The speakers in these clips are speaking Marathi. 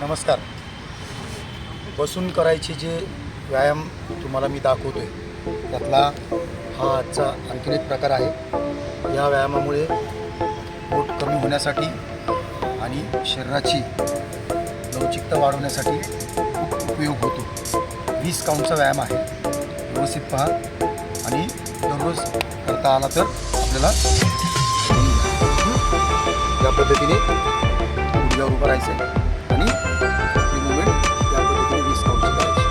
नमस्कार. बसून करायचे जे व्यायाम तुम्हाला मी दाखवतो आहे त्यातला हा आजचा आणखीन एक प्रकार आहे. या व्यायामामुळे पोट कमी होण्यासाठी आणि शरीराची लवचिकता वाढवण्यासाठी खूप उपयोग होतो. वीस काउंटचा व्यायाम आहे. व्यवस्थित पहा आणि दररोज करता आला तर आपल्याला या पद्धतीने उभं राहायचं आहे आणि आपली मुवमेंट या पद्धतीने वीस करायची.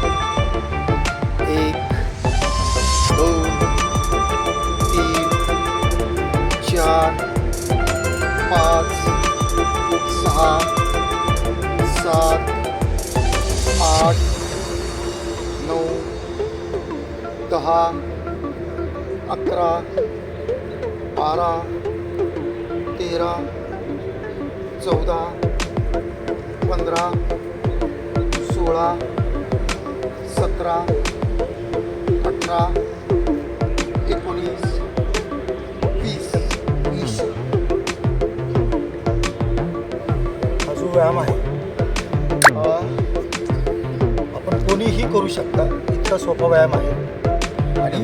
एक दोन तीन चार पाच सहा सात आठ नऊ दहा अकरा बारा तेरा चौदा पंधरा सोळा सतरा अठरा एकोणीस वीस. वीस. हा जो व्यायाम आहे. आपण कोणीही करू शकता. इतका सोपा व्यायाम आहे. आणि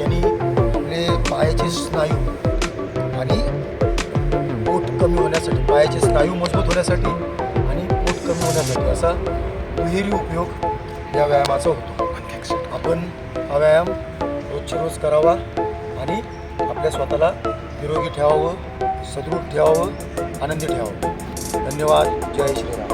यांनी आपले पायाचे स्नायू आणि पोट कमी होण्यासाठी पायाचे स्नायू मजबूत होण्यासाठी कमी होण्यासाठी असा दुहेरी उपयोग या व्यायामाचा होतो. आपण हा व्यायाम रोजची रोज करावा आणि आपल्या स्वतःला निरोगी ठेवावं सदृढ ठेवावं आनंदी ठेवावं. धन्यवाद. जय श्रीराम.